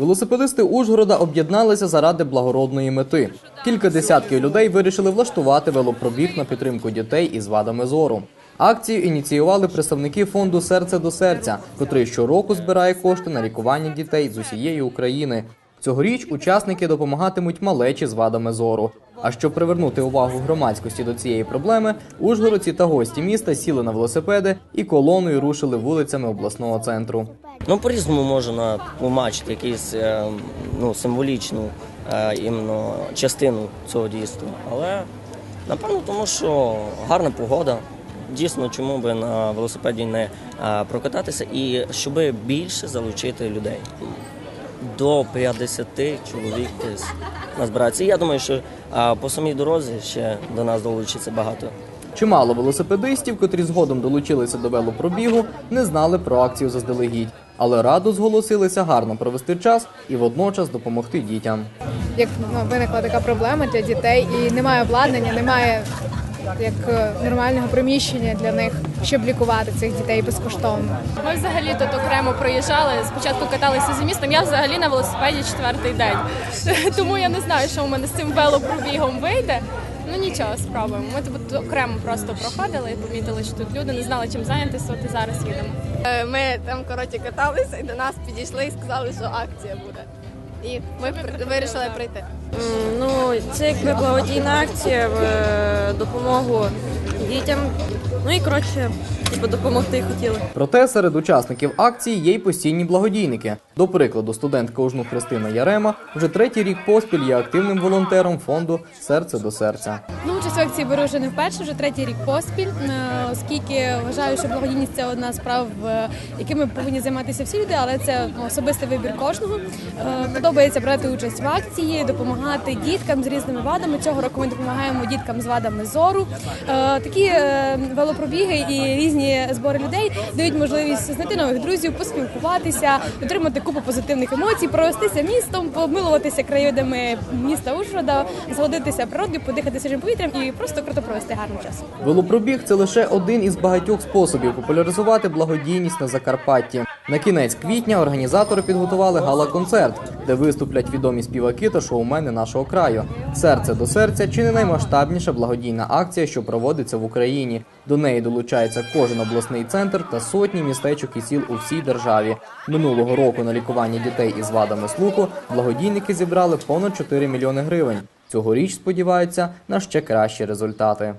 Велосипедисти Ужгорода об'єдналися заради благородної мети. Кілька десятків людей вирішили влаштувати велопробіг на підтримку дітей із вадами зору. Акцію ініціювали представники фонду Серце до серця, котрий щороку збирає кошти на лікування дітей з усієї України. Цьогоріч учасники допомагатимуть малечі з вадами зору. А щоб привернути увагу громадськості до цієї проблеми, ужгородці та гості міста сіли на велосипеди і колоною рушили вулицями обласного центру. Ну, по-різному можна тлумачити якусь е, ну, символічну е, іменно частину цього дійства. Але напевно, тому що гарна погода. Дійсно, чому би на велосипеді не е, прокататися і щоб більше залучити людей. До 50 чоловік десь назбирається. І я думаю, що а, по самій дорозі ще до нас долучиться багато. Чимало велосипедистів, котрі згодом долучилися до велопробігу, не знали про акцію заздалегідь, але радо зголосилися гарно провести час і водночас допомогти дітям. як ну, виникла така проблема для дітей, і немає обладнання, немає як е, нормального приміщення для них, щоб лікувати цих дітей безкоштовно. Ми взагалі тут окремо проїжджали. Спочатку каталися за містом. Я взагалі на велосипеді четвертий день. Тому я не знаю, що у мене з цим велопробігом вийде. Ну нічого, спробуємо. Ми тут окремо просто проходили і помітили, що тут люди не знали, чим зайнятися. От і зараз їдемо. Е, Ми там коротше каталися і до нас підійшли і сказали, що акція буде. І ми вирішили прийти. Ну, це якби благодійна акція в е, допомогу дітям. Ну і коротше, типу, допомогти хотіли. Проте серед учасників акції є й постійні благодійники. До прикладу, студентка ужну Христина Ярема вже третій рік поспіль є активним волонтером фонду Серце до серця. Ну, участь в акції беру вже не вперше, вже третій рік поспіль, оскільки вважаю, що благодійність це одна з справ, е, якими повинні займатися всі люди, але це особистий вибір кожного. Е, Подобається брати участь в акції, допомагати діткам з різними вадами. Цього року ми допомагаємо діткам з вадами зору. Е, Такі велопробіги і різні збори людей дають можливість знайти нових друзів, поспілкуватися, отримати купу позитивних емоцій, провестися містом, помилуватися краєвидами міста Ужгорода, згодитися природою, подихати свіжим повітрям і просто круто провести гарний час. Велопробіг це лише один із багатьох способів популяризувати благодійність на Закарпатті. На кінець квітня організатори підготували гала-концерт, де виступлять відомі співаки та шоумени нашого краю. Серце до серця чи не наймасштабніша благодійна акція, що проводиться в Україні. До неї долучається кожен обласний центр та сотні містечок і сіл у всій державі. Минулого року на лікування дітей із вадами слуху благодійники зібрали понад 4 мільйони гривень. Цьогоріч сподіваються на ще кращі результати.